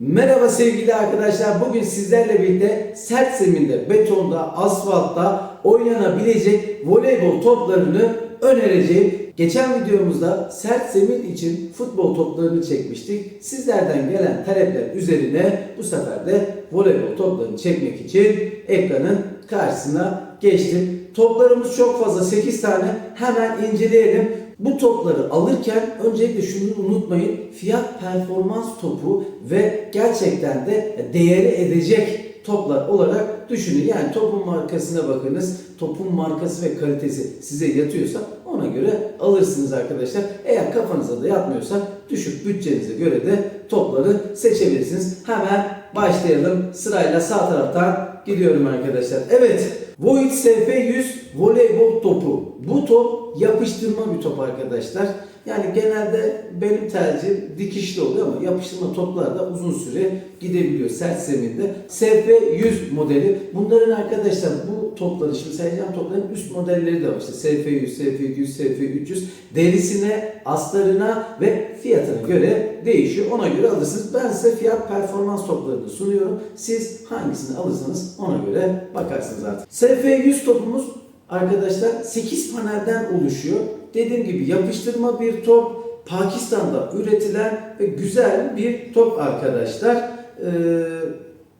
Merhaba sevgili arkadaşlar. Bugün sizlerle birlikte sert zeminde, betonda, asfaltta oynanabilecek voleybol toplarını önereceğim. Geçen videomuzda sert zemin için futbol toplarını çekmiştik. Sizlerden gelen talepler üzerine bu sefer de voleybol toplarını çekmek için ekranın karşısına geçtim. Toplarımız çok fazla 8 tane. Hemen inceleyelim. Bu topları alırken öncelikle şunu unutmayın. Fiyat performans topu ve gerçekten de değeri edecek toplar olarak düşünün. Yani topun markasına bakınız. Topun markası ve kalitesi size yatıyorsa ona göre alırsınız arkadaşlar. Eğer kafanıza da yatmıyorsa düşük bütçenize göre de topları seçebilirsiniz. Hemen başlayalım. Sırayla sağ taraftan gidiyorum arkadaşlar. Evet. Void SF100 voleybol topu. Bu top yapıştırma bir top arkadaşlar. Yani genelde benim tercihim dikişli oluyor ama yapıştırma toplar da uzun süre gidebiliyor sert zeminde. SF100 modeli. Bunların arkadaşlar bu topları şimdi sayacağım topların üst modelleri de var. İşte SF100, SF200, SF300 derisine, astarına ve fiyatına göre değişiyor. Ona göre alırsınız. Ben size fiyat performans toplarını sunuyorum. Siz hangisini alırsanız ona göre bakarsınız artık. SF100 topumuz arkadaşlar 8 panelden oluşuyor. Dediğim gibi yapıştırma bir top. Pakistan'da üretilen ve güzel bir top arkadaşlar. Ee,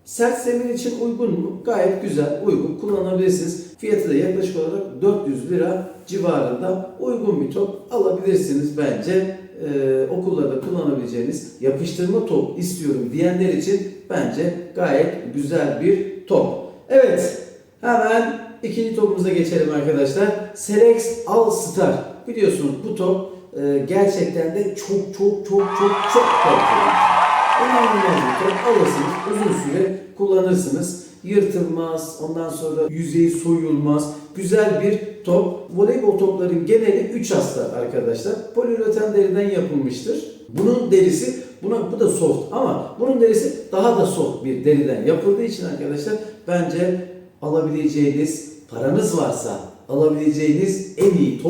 sert zemin için uygun mu? Gayet güzel, uygun. Kullanabilirsiniz. Fiyatı da yaklaşık olarak 400 lira civarında uygun bir top alabilirsiniz bence. Ee, okullarda kullanabileceğiniz yapıştırma top istiyorum diyenler için bence gayet güzel bir top. Evet, hemen ikinci topumuza geçelim arkadaşlar. Selex All Star. Biliyorsunuz bu top e, gerçekten de çok çok çok çok çok kaliteli. İnanılmaz bir top. Alırsınız, uzun süre kullanırsınız. Yırtılmaz, ondan sonra yüzeyi soyulmaz. Güzel bir top. Voleybol topların geneli 3 hasta arkadaşlar. Poliüreten deriden yapılmıştır. Bunun derisi, buna bu da soft ama bunun derisi daha da soft bir deriden yapıldığı için arkadaşlar bence alabileceğiniz paranız varsa alabileceğiniz en iyi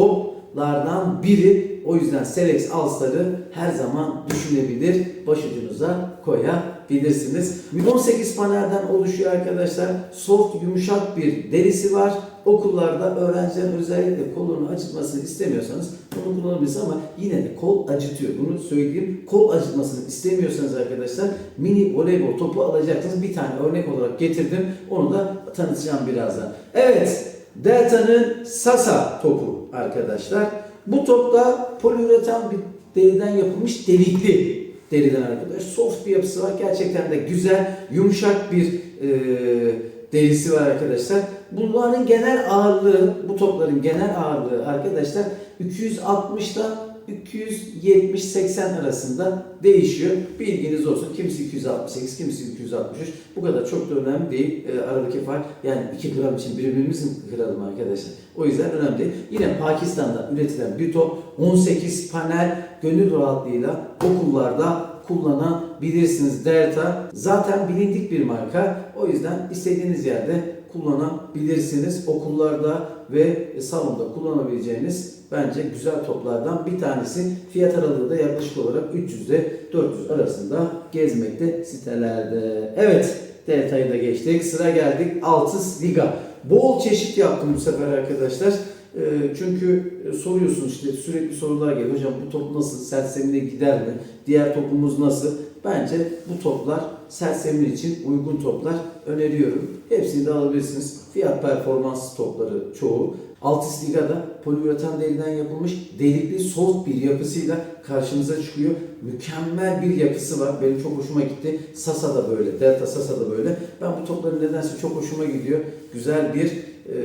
toplardan biri. O yüzden Selex All-Star'ı her zaman düşünebilir, başucunuza koyabilirsiniz. 18 panelden oluşuyor arkadaşlar. Soft, yumuşak bir derisi var. Okullarda öğrencilerin özellikle kolunu acıtmasını istemiyorsanız bunu kullanabilirsiniz ama yine de kol acıtıyor. Bunu söyleyeyim. Kol acıtmasını istemiyorsanız arkadaşlar mini voleybol topu alacaksınız. Bir tane örnek olarak getirdim. Onu da tanıtacağım birazdan. Evet. Delta'nın Sasa topu arkadaşlar. Bu topta poliüreten bir deriden yapılmış delikli deriden arkadaş. Soft bir yapısı var. Gerçekten de güzel, yumuşak bir e, derisi var arkadaşlar. Bunların genel ağırlığı, bu topların genel ağırlığı arkadaşlar 260'da 270-80 arasında değişiyor. Bilginiz olsun. Kimisi 268, kimisi 263. Bu kadar çok da önemli değil. E, aradaki fark yani 2 gram için birbirimizin kıralım arkadaşlar. O yüzden önemli değil. Yine Pakistan'da üretilen bir top 18 panel gönül rahatlığıyla okullarda kullanabilirsiniz. Delta zaten bilindik bir marka. O yüzden istediğiniz yerde kullanabilirsiniz. Okullarda ve salonda kullanabileceğiniz bence güzel toplardan bir tanesi. Fiyat aralığı da yaklaşık olarak 300 ile 400 arasında gezmekte sitelerde. Evet, Delta'yı da geçtik. Sıra geldik Altıs Liga. Bol çeşit yaptım bu sefer arkadaşlar. Ee, Çünkü soruyorsunuz işte sürekli sorular geliyor. Hocam bu top nasıl? Sert zemine gider mi? Diğer topumuz nasıl? Bence bu toplar sert zemin için uygun toplar öneriyorum. Hepsini de alabilirsiniz. Fiyat performans topları çoğu. Altis Liga'da poliüretan deriden yapılmış delikli soft bir yapısıyla karşımıza çıkıyor. Mükemmel bir yapısı var. Benim çok hoşuma gitti. Sasa da böyle, Delta Sasa da böyle. Ben bu topların nedense çok hoşuma gidiyor. Güzel bir e,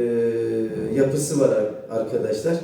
yapısı var arkadaşlar.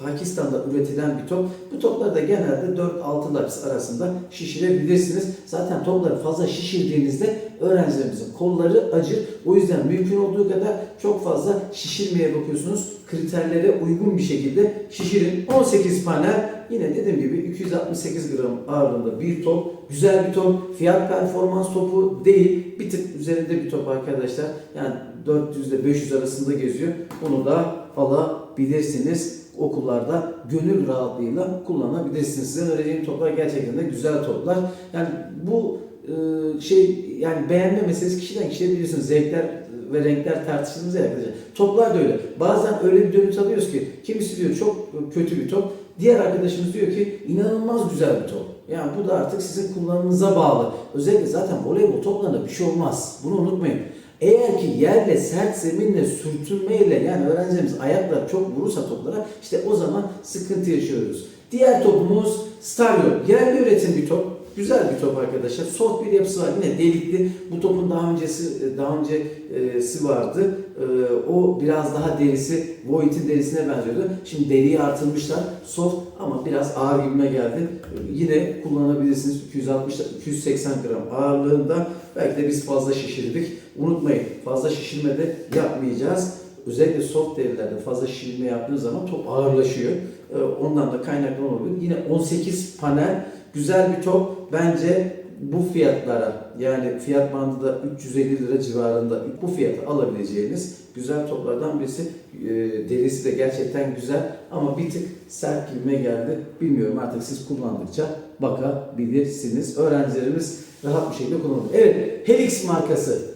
Pakistan'da üretilen bir top. Bu topları da genelde 4-6 laps arasında şişirebilirsiniz. Zaten topları fazla şişirdiğinizde öğrencilerimizin kolları acır. O yüzden mümkün olduğu kadar çok fazla şişirmeye bakıyorsunuz. Kriterlere uygun bir şekilde şişirin. 18 panel yine dediğim gibi 268 gram ağırlığında bir top. Güzel bir top. Fiyat performans topu değil. Bir tık üzerinde bir top arkadaşlar. Yani 400 ile 500 arasında geziyor. Bunu da alabilirsiniz okullarda gönül rahatlığıyla kullanabilirsiniz. Size önereceğim toplar gerçekten de güzel toplar. Yani bu e, şey yani beğenme meselesi kişiden kişiye biliyorsunuz zevkler ve renkler tartıştığımız ya arkadaşlar. Toplar da öyle. Bazen öyle bir dönüt alıyoruz ki kimisi diyor çok kötü bir top. Diğer arkadaşımız diyor ki inanılmaz güzel bir top. Yani bu da artık sizin kullanımınıza bağlı. Özellikle zaten voleybol toplarında bir şey olmaz. Bunu unutmayın. Eğer ki yerle sert zeminle sürtünmeyle yani öğrencilerimiz ayakla çok vurursa toplara işte o zaman sıkıntı yaşıyoruz. Diğer topumuz Stario. Yerli üretim bir top. Güzel bir top arkadaşlar. Soft bir yapısı var. Yine delikli. Bu topun daha öncesi daha öncesi vardı. Ee, O biraz daha derisi Voigt'in derisine benziyordu. Şimdi deriyi artırmışlar. Soft ama biraz ağır gibime geldi. Yine kullanabilirsiniz. 260 280 gram ağırlığında. Belki de biz fazla şişirdik. Unutmayın fazla şişirme de yapmayacağız. Özellikle soft derilerde fazla şişirme yaptığınız zaman top ağırlaşıyor. Ondan da kaynaklı. Yine 18 panel güzel bir top. Bence bu fiyatlara yani fiyat bandı da 350 lira civarında bu fiyata alabileceğiniz güzel toplardan birisi. Ee, derisi de gerçekten güzel ama bir tık sert gibime geldi. Bilmiyorum artık siz kullandıkça bakabilirsiniz. Öğrencilerimiz rahat bir şekilde kullanabilir. Evet Helix markası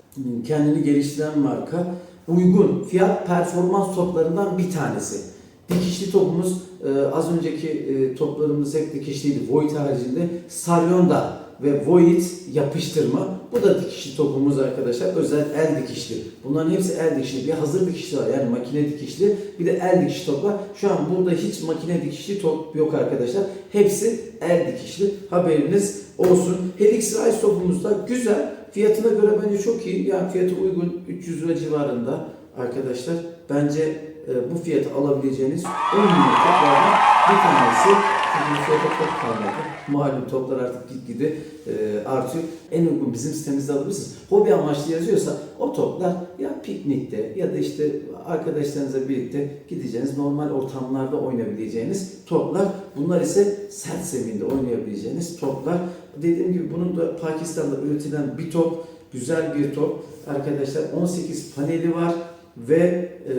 kendini geliştiren marka uygun fiyat performans toplarından bir tanesi. Dikişli topumuz e, az önceki e, toplarımız hep dikişliydi. Void haricinde Salyonda ve Void yapıştırma. Bu da dikişli topumuz arkadaşlar. Özel el dikişli. Bunların hepsi el dikişli. Bir hazır dikişli var yani makine dikişli. Bir de el dikişli top var. Şu an burada hiç makine dikişli top yok arkadaşlar. Hepsi el dikişli. Haberiniz olsun. Helix Rise topumuz da güzel. Fiyatına göre bence çok iyi. Yani fiyatı uygun. 300 lira civarında arkadaşlar. Bence e, bu fiyatı alabileceğiniz 10 milyon toplardan bir tanesi. Bu fiyata çok kalmadı. Malum toplar artık gitgide e, artıyor. En uygun bizim sitemizde alabilirsiniz. Hobi amaçlı yazıyorsa o toplar ya piknikte ya da işte arkadaşlarınızla birlikte gideceğiniz normal ortamlarda oynayabileceğiniz toplar. Bunlar ise sert zeminde oynayabileceğiniz toplar. Dediğim gibi bunun da Pakistan'da üretilen bir top, güzel bir top. Arkadaşlar 18 paneli var ve e,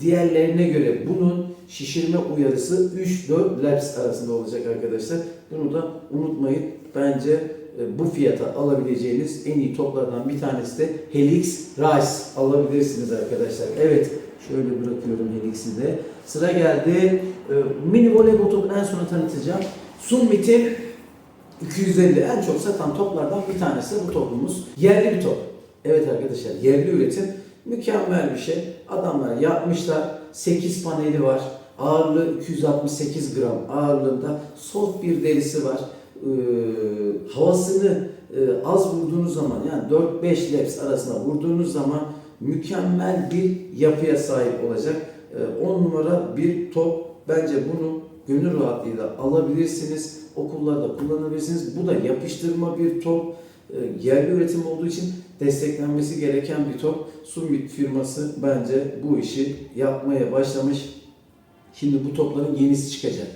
diğerlerine göre bunun şişirme uyarısı 3-4 laps arasında olacak arkadaşlar. Bunu da unutmayın. Bence e, bu fiyata alabileceğiniz en iyi toplardan bir tanesi de Helix Rise alabilirsiniz arkadaşlar. Evet şöyle bırakıyorum Helix'i de. Sıra geldi. E, mini voleybol topunu en sona tanıtacağım. Summit'in 250 en çok satan toplardan bir tanesi bu topumuz. Yerli bir top. Evet arkadaşlar yerli üretim mükemmel bir şey. Adamlar yapmışlar. 8 paneli var. Ağırlığı 268 gram ağırlığında. Soft bir derisi var. Ee, havasını e, az vurduğunuz zaman yani 4-5 laps arasında vurduğunuz zaman mükemmel bir yapıya sahip olacak. 10 numara bir top. Bence bunu gönül rahatlığıyla alabilirsiniz. Okullarda kullanabilirsiniz. Bu da yapıştırma bir top. E, yerli üretim olduğu için desteklenmesi gereken bir top. Summit firması bence bu işi yapmaya başlamış. Şimdi bu topların yenisi çıkacak.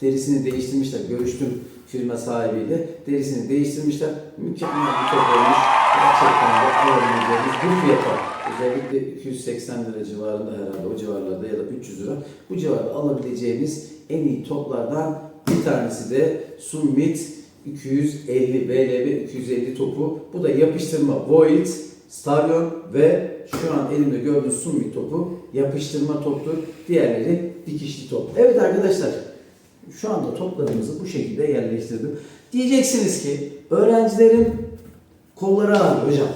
Derisini değiştirmişler. Görüştüm firma sahibiyle. Derisini değiştirmişler. Mükemmel bir top olmuş. Gerçekten de alabileceğimiz bu fiyata özellikle 280 lira civarında herhalde o civarlarda ya da 300 lira bu civarda alabileceğiniz en iyi toplardan bir tanesi de Summit 250 BLB 250 topu. Bu da yapıştırma Void, Starion ve şu an elimde gördüğünüz Summit topu yapıştırma toptur. Diğerleri dikişli top. Evet arkadaşlar şu anda toplarımızı bu şekilde yerleştirdim. Diyeceksiniz ki öğrencilerin kolları ağrıyor hocam.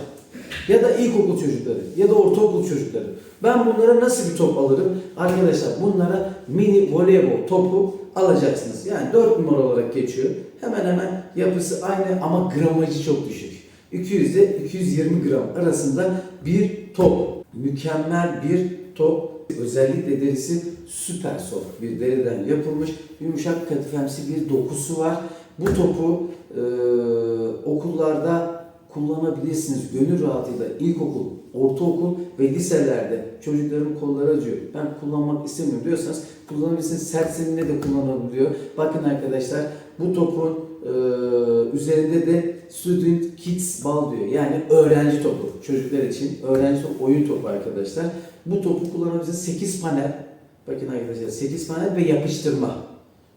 Ya da ilkokul çocukları ya da ortaokul çocukları. Ben bunlara nasıl bir top alırım? Arkadaşlar bunlara mini voleybol topu alacaksınız. Yani 4 numara olarak geçiyor. Hemen hemen yapısı aynı ama gramajı çok düşük. 200 ile 220 gram arasında bir top. Mükemmel bir top. Özellikle derisi süper soft bir deriden yapılmış. Yumuşak katifemsi bir dokusu var. Bu topu e, okullarda kullanabilirsiniz. Gönül rahatlığıyla ilkokul, ortaokul ve liselerde çocukların kolları acıyor. Ben kullanmak istemiyorum diyorsanız kullanabilirsiniz. Sert zeminde de kullanılabiliyor. Bakın arkadaşlar bu topun e, üzerinde de Student Kids Ball diyor. Yani öğrenci topu. Çocuklar için öğrenci topu, oyun topu arkadaşlar. Bu topu kullanabilirsiniz. 8 panel. Bakın arkadaşlar 8 panel ve yapıştırma.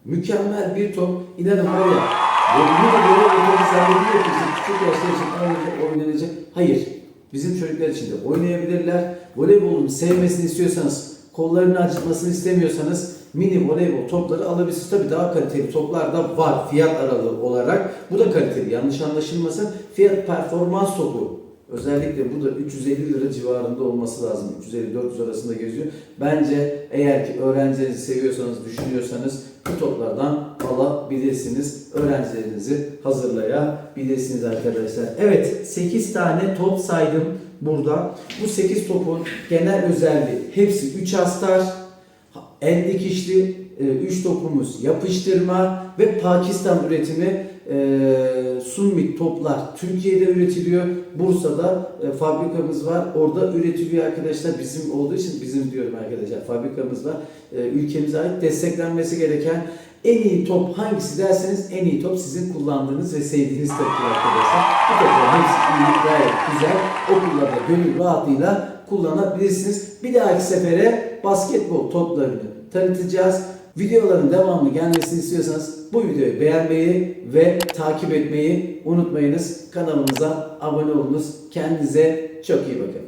Mükemmel bir top. İnanın var. Bunu da böyle otobüs zannediyor ki küçük yaşlar için oynanacak. Hayır. Bizim çocuklar için de oynayabilirler. Voleybolun sevmesini istiyorsanız, kollarını acıtmasını istemiyorsanız mini voleybol topları alabilirsiniz. Tabii daha kaliteli toplar da var fiyat aralığı olarak. Bu da kaliteli. Yanlış anlaşılmasın. Fiyat performans topu. Özellikle bu da 350 lira civarında olması lazım. 350-400 arasında geziyor. Bence eğer ki öğrencilerinizi seviyorsanız, düşünüyorsanız bu toplardan alabilirsiniz. Öğrencilerinizi hazırlayabilirsiniz arkadaşlar. Evet 8 tane top saydım burada. Bu 8 topun genel özelliği hepsi 3 astar. El dikişli 3 topumuz yapıştırma ve Pakistan üretimi e, Sunmit toplar Türkiye'de üretiliyor. Bursa'da e, fabrikamız var. Orada üretiliyor arkadaşlar. Bizim olduğu için bizim diyorum arkadaşlar. Fabrikamız var. E, ülkemize ait desteklenmesi gereken en iyi top hangisi derseniz en iyi top sizin kullandığınız ve sevdiğiniz toplar arkadaşlar. Bu topların hepsi iyi, gayet güzel. Okullarda gönül rahatlığıyla kullanabilirsiniz. Bir dahaki sefere basketbol toplarını tanıtacağız. Videoların devamlı gelmesini istiyorsanız bu videoyu beğenmeyi ve takip etmeyi unutmayınız. Kanalımıza abone olunuz. Kendinize çok iyi bakın.